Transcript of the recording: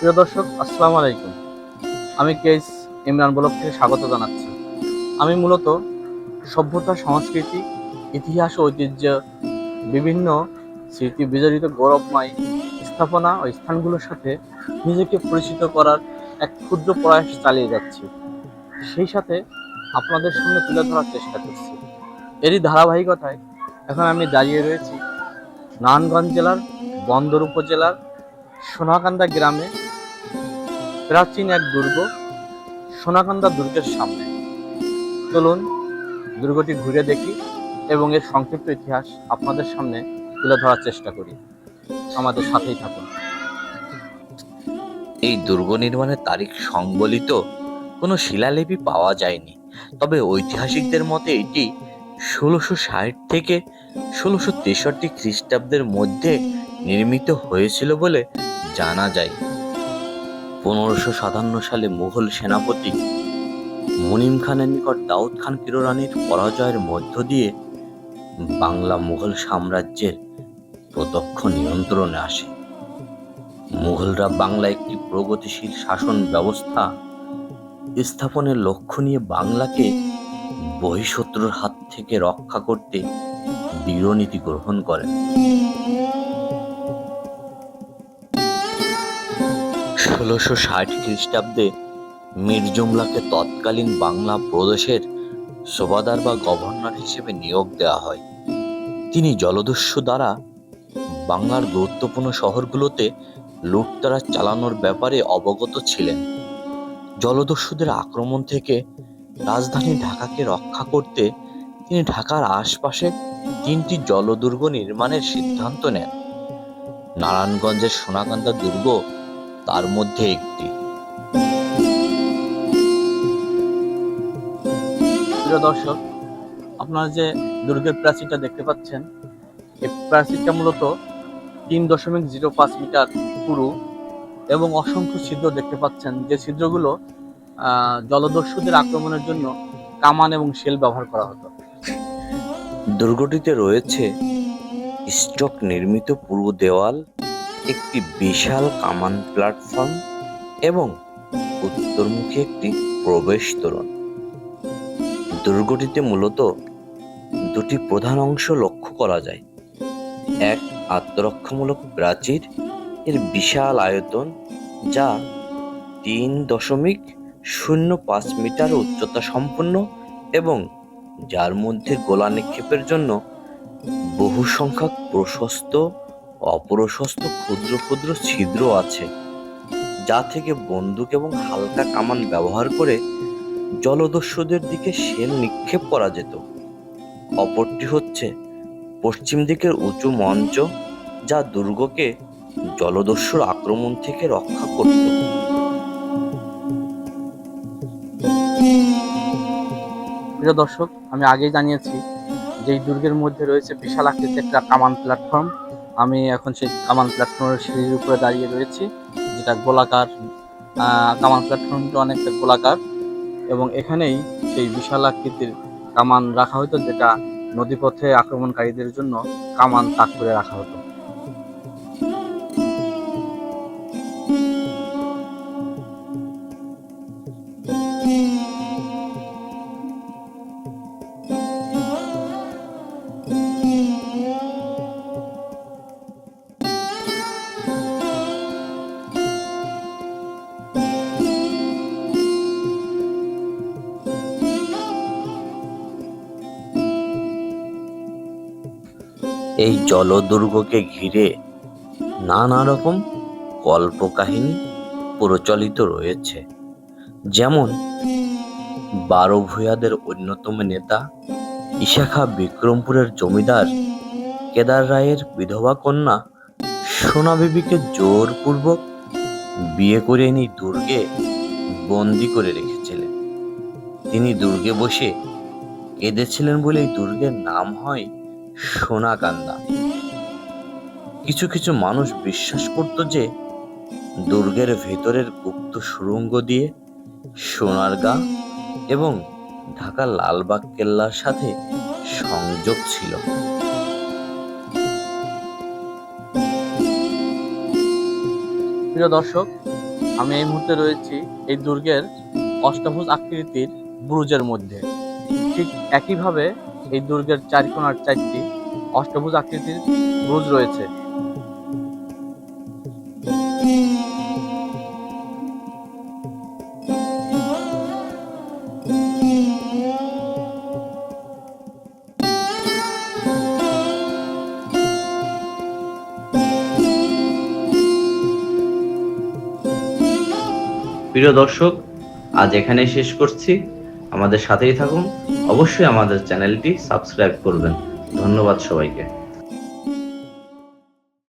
প্রিয় দর্শক, আসসালামু আলাইকুম। আমি কেস ইমরান ব্লক থেকে স্বাগত জানাচ্ছি। আমি মূলত সভ্যতা, সংস্কৃতি, ইতিহাস ও ঐতিহ্য, বিভিন্ন স্মৃতি বিজড়িত গৌরবময় স্থাপনা ও স্থানগুলোর সাথে নিজেকে পরিচিত করার এক ক্ষুদ্র প্রয়াস চালিয়ে যাচ্ছি। সেই সাথে আপনাদের সামনে তুলে ধরার চেষ্টা করছি। এরই ধারাবাহিকতায় এখন আমি দাঁড়িয়ে রয়েছি। নারায়ণগঞ্জ জেলার, বন্দর উপজেলার, সোনাকান্দা গ্রামে প্রাচীন এক দুর্গ, সোনাকান্দা দুর্গের সামনে। চলুন দুর্গটি ঘুরে দেখি এবং এর সংক্ষিপ্ত ইতিহাস আপনাদের সামনে তুলে ধরার চেষ্টা করি। আমাদের সাথেই থাকুন। এই দুর্গ নির্মাণের তারিখ সংবলিত কোনো শিলালিপি পাওয়া যায়নি। তবে ঐতিহাসিকদের মতে এটি ষোলোশো ষাট থেকে ষোলোশো তেষট্টি খ্রিস্টাব্দের মধ্যে নির্মিত হয়েছিল বলে জানা যায়। পনেরোশো সাতান্ন সালে মুঘল সেনাপতি মুনিম খানের নিকট দাউদ খান কিরোরানির পরাজয়ের মধ্য দিয়ে বাংলা মুঘল সাম্রাজ্যের প্রত্যক্ষ নিয়ন্ত্রণে আসে। মুঘলরা বাংলা একটি প্রগতিশীল শাসন ব্যবস্থা স্থাপনের লক্ষ্য নিয়ে বাংলাকে বহিঃশত্রুর হাত থেকে রক্ষা করতে দৃঢ়নীতি গ্রহণ করেন। ষোলোশো ষাট খ্রিস্টাব্দে মীর জুমলাকে তৎকালীন বাংলা প্রদেশের সুবাদার বা গভর্নর হিসেবে নিয়োগ দেওয়া হয়। তিনি জলদস্যু দ্বারা বাংলার গুরুত্বপূর্ণ শহরগুলোতে লুটতারা চালানোর ব্যাপারে অবগত ছিলেন। জলদস্যুদের আক্রমণ থেকে রাজধানী ঢাকাকে রক্ষা করতে তিনি ঢাকার আশপাশে তিনটি জলদুর্গ নির্মাণের সিদ্ধান্ত নেন। নারায়ণগঞ্জের সোনাকান্দা দুর্গ তার মধ্যে একটি। প্রিয় দর্শক, আপনারা যে দুর্গের প্রাচীরটা দেখতে পাচ্ছেন, এই প্রাচীরটা মূলত তিন দশমিক জিরো পাঁচ মিটার পুরু এবং অসংখ্য ছিদ্র দেখতে পাচ্ছেন। যে ছিদ্রগুলো জলদস্যুদের আক্রমণের জন্য কামান এবং শেল ব্যবহার করা হতো। দুর্গটিতে রয়েছে স্টক নির্মিত পূর্ব দেওয়াল একটি বিশাল কামান প্ল্যাটফর্ম এবং উত্তরমুখী একটি প্রবেশ তোরণ। দুর্গটিতে মূলত দুটি প্রধান অংশ লক্ষ্য করা যায়। এক আত্মরক্ষামূলক প্রাচীর, এর বিশাল আয়তন যা তিন দশমিক শূন্য পাঁচ মিটার উচ্চতা সম্পন্ন এবং যার মধ্যে গোলা নিক্ষেপের জন্য বহু সংখ্যক প্রশস্ত অপ্রশস্ত ক্ষুদ্র ক্ষুদ্র ছিদ্র আছে, যা থেকে বন্দুক এবং হালকা কামান ব্যবহার করে জলদস্যুদের দিকে শেল নিক্ষেপ করা যেত। অপরটি হচ্ছে পশ্চিম দিকের উঁচু মঞ্চ, যা দুর্গকে জলদস্যুর আক্রমণ থেকে রক্ষা করত। প্রিয় দর্শক, আমি আগেই জানিয়েছি যে দুর্গের মধ্যে রয়েছে বিশাল আকৃতির একটা কামান প্ল্যাটফর্ম আমি এখন সেই কামান প্ল্যাটফর্মের সিঁড়ির উপরে দাঁড়িয়ে রয়েছি, যেটা গোলাকার কামান প্ল্যাটফর্মটা অনেকটা গোলাকার এবং এখানেই সেই বিশাল আকৃতির কামান রাখা হতো, যেটা নদীপথে আক্রমণকারীদের জন্য কামান তাক করে রাখা হতো। এই জলদুর্গকে ঘিরে নানা রকম কল্পকাহিনী প্রচলিত রয়েছে। যেমন বারো ভূয়াদের অন্যতম নেতা ইশাখা বিক্রমপুরের জমিদার কেদার রায়ের বিধবা কন্যা সোনা বিবিকে জোরপূর্বক বিয়ে করে এনে দুর্গে বন্দি করে রেখেছিলেন। তিনি দুর্গে বসে কেঁদেছিলেন বলেই দুর্গের নাম হয় সোনাকান্দা। কিছু কিছু মানুষ বিশ্বাস করত যে, দুর্গের ভেতরের গুপ্ত সুড়ঙ্গ দিয়ে সোনারগাঁ এবং ঢাকা লালবাগ কেল্লার সাথে সংযোগ ছিল। প্রিয় দর্শক, আমি এই মুহূর্তে রয়েছি এই দুর্গের অষ্টভুজ আকৃতির ব্রুজের মধ্যে। ঠিক একইভাবে এই দুর্গের চারকোনার চারটি অষ্টভুজ আকৃতির ব্রুজ রয়েছে। প্রিয় দর্শক আজ এখানেই শেষ করছি। আমাদের সাথেই থাকুন। অবশ্যই আমাদের চ্যানেলটি সাবস্ক্রাইব করবেন। ধন্যবাদ সবাইকে।